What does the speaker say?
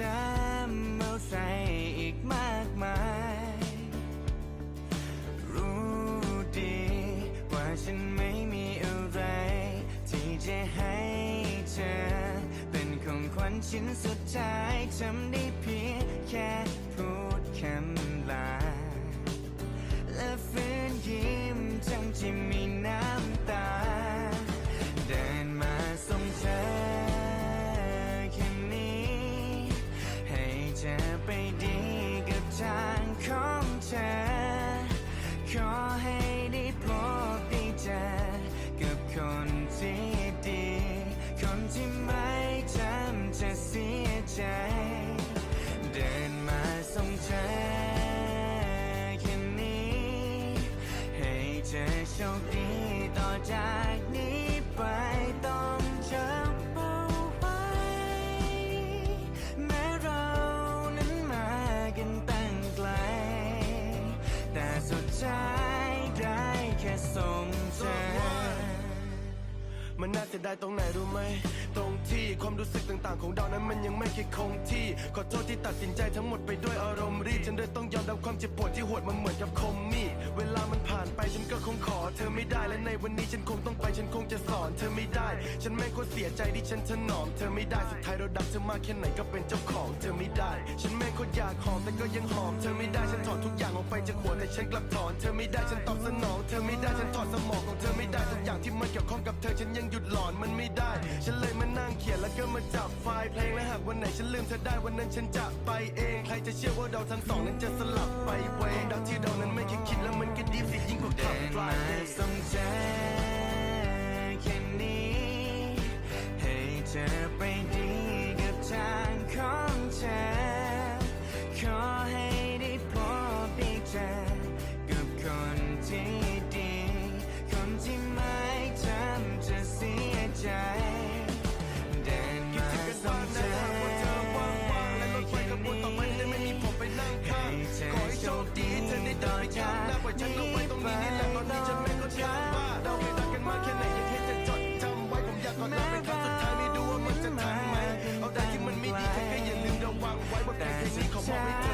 จำเอาใส่อีกมากมาย รู้ดีว่าฉันไม่มีอะไร ที่จะให้เธอ เป็นของขวัญชิ้นสุดท้ายทำได้เพียงแค่พูดคำ อไปดีกับทางของเธอ ขอให้ได้พบได้เจอกับคนที่ดี คนที่ไม่ทำเธอเสียใจ เดินมาส่งเธอแค่นี้ ให้เธอโชคดีต่อจากนี้ไปต้อ ช้ได้แค่ส่งเธอมันน่าเสียดายตรงไหนรู้ไหม ตรงที่ความรู้สึกต่างๆ ของเรานั้นมันยังไม่เคยคงที่ ขอโทษที่ตัดสินใจทั้งหมดไปด้วยอารมณ์รีบฉันเลยต้องยอมรับความเจ็บปวดที่หดมันเหมือนกับคมมีด เวลามันผ่านไปฉันก็คงขอเธอไม่ได้ และในวันนี้ฉันคงต้องไปฉันคงจะสอนเธอไม่ได้ ฉันแม่งโคตรเสียใจที่ฉันถนอมเธอไม่ได้ สุดท้ายเราดักเธอมากแค่ไหนก็เป็นเจ้าของเธอไม่ได้ ฉันแม่งโคตรอยากหอมแต่ก็ยังหอมเธอไม่ได้ ฉันถอดทุกอย่างออกไปจากหัว ฉันกลับถอนเธอไม่ได้ฉันตอบสนอง เธอไม่ได้ฉันถอดสมองของเธอไม่ได้ทุกอย่างที่มันเกี่ยวข้องกับเธอฉันยังหยุดหลอนมันไม่ได้ ฉันเลยมานั่งเขียนแล้วก็มาจับไฟล์เพลงและหากวันไหนฉันลืมเธอได้วันนั้นฉันจะไปเอง ใครจะเชื่อว่าเราทั้งสองนั้นจะสลับไปเวงดังที่เรานั้นไม่เคยคิดแล้วมันก็ดีสิยิ่งกว่าขับเดินปลามาเองส่งเธอแค่นี้ให้เธอไปดีกับทางของ ว้ฉันเอไปตรงนี้นี่แหละตอนนี้ฉันไม่เข้าใว่าเราเคยรักกันมาแค่ไหนยังให้เธอจดจำไว้ผมอยากกอดลาเป็นครั้งสุดท้ายไม่ดูว่ามันจะทันไหมเอาแต่ที่มันไม่ดีเธอแค่อย่าลืมระวังไว้ว่าแต่นดินนี้ขาบอกไม่ถู